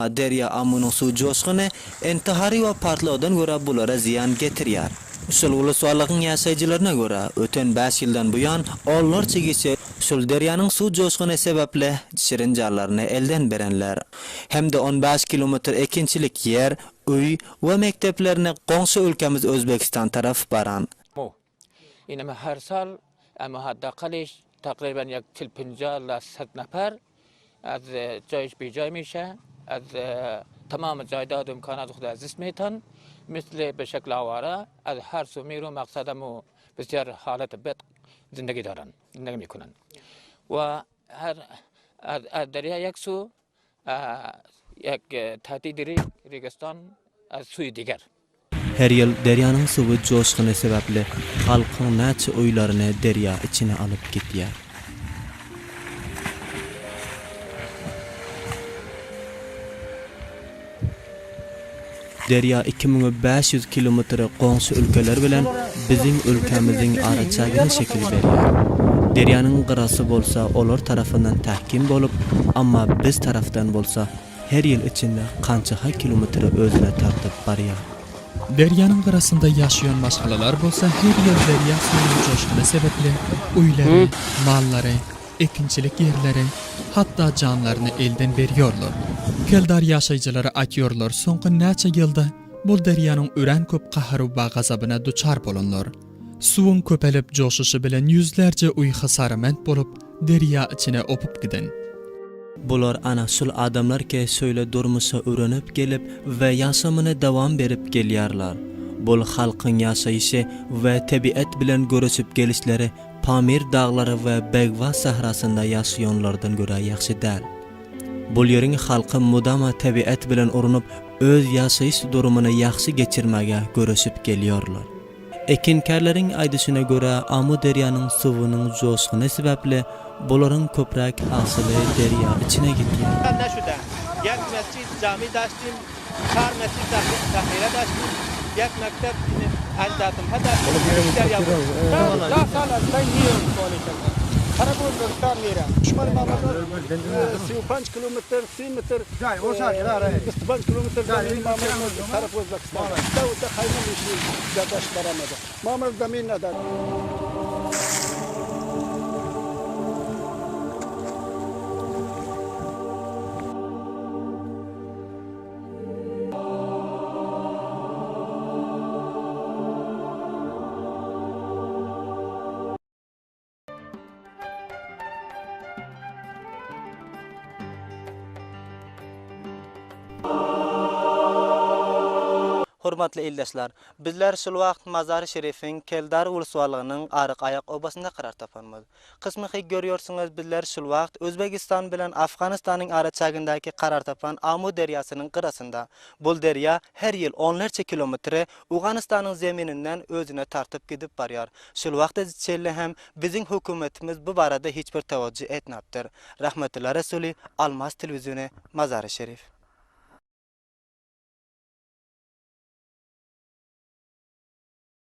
Derya amunun su coşkunu entihari ve partladan göre bulara ziyan getiriyar. Üsül ulusallygyň ýaşajylaryna görä, öten 5 ýyldan buýan allar çigisi Üsül derýanyň su joşgyny sebäple şirin jarlaryny elden berenler. Hemde 15 kilometr ekinçilik ýer, öý we mekteplerini goňşy ülkemiz Özbekistan taraf baran. Inama her sal ama hadda qalish taqriban yak tilpinjal la 100 nafar az joyş bi joy mişe. از تمام جایداد و امکانات خود از دست میتن مثل به شکل آواره از هر سو میرو مقصدمو بسیار حالت بد زندگی دارن زندگی میکنن و هر از دریا یک سو یک تهدید ریگ ریگستان از سوی دیگر Her yıl deryanın suvu coşkunu sebeple halkın näçe uylarını derya içine alıp gitýär. Derya 2500 kilometre qoňşy ülkeler bilen bizim ülkemizin araçagyny şekil berýär. Deryanın gyrasy bolsa olar tarafından tahkim bolup, amma biz taraftan bolsa her yıl içinde kançaha kilometre özüne tartıp barýar. Deryanın qırasında yaşayan maşgalalar bolsa her yıl derya suyunun coşkunu sebeple uyları, malları, ekinçilik yerleri, hatta canlarını elden veriyorlar. Keldar yaşayıcıları atıyorlar soňky näçe ýylda bu deryanın ören köp qaharu we gazabına duçar bolunlar. Suwun köpelip joşuşy bilen yüzlerce uy hasarament bolup derya içine opup giden. Bular ana şul adamlar ki söyle durmuşa öğrenip gelip ve yaşamını devam berip gelýärler. Bul halkın yaşayışı ve tabiat bilen görüşüp gelişleri Pamir dağları və Bəqva səhrasında yaşayanlardan görə yaxşı deyil. Bu yerin xalqı mudama təbiət bilən orunub öz yaşayış durumunu yaxşı keçirməyə görüşüb geliyorlar. Ekinkarların aydışına görə Amu deryanın suvunun coşqunu səbəbli bunların köprak hasılı derya içinə getdi. Nə şudə? Yak məscid cami daşdım, çar məscid daxirə daşdım, yak məktəb مکتب اجدادم ها داشتیم دریا بود. ده سال از بین میرم سوالشم. هر بود دکتر میرم. شمال ما سی و پنج کیلومتر سی متر بیست و پنج کیلومتر زمین ما طرف ازبکستان ده و ده خیلی میشیم یادداشت برآمده ما زمین نداریم Hurmatly ildaşlar, bizler şol wagt Mazar Şerifin Keldar uluswalygynyň Arık ayak obasynda qarar tapanmaz. Kysmyky görýärsiňiz, bizler şol wagt Özbekistan bilen Afganistanyň araçagyndaky qarar tapan Amu derýasynyň gyrasynda. Bul derýa her ýyl onlarça kilometre Ugandistanyň zemininden özüne tartyp gidip barýar. Şol wagtda çelle hem biziň hökümetimiz bu barada hiç bir tawajjuh etnapdyr. Rahmetullah Resuli Almas telewiziony Mazar Şerif.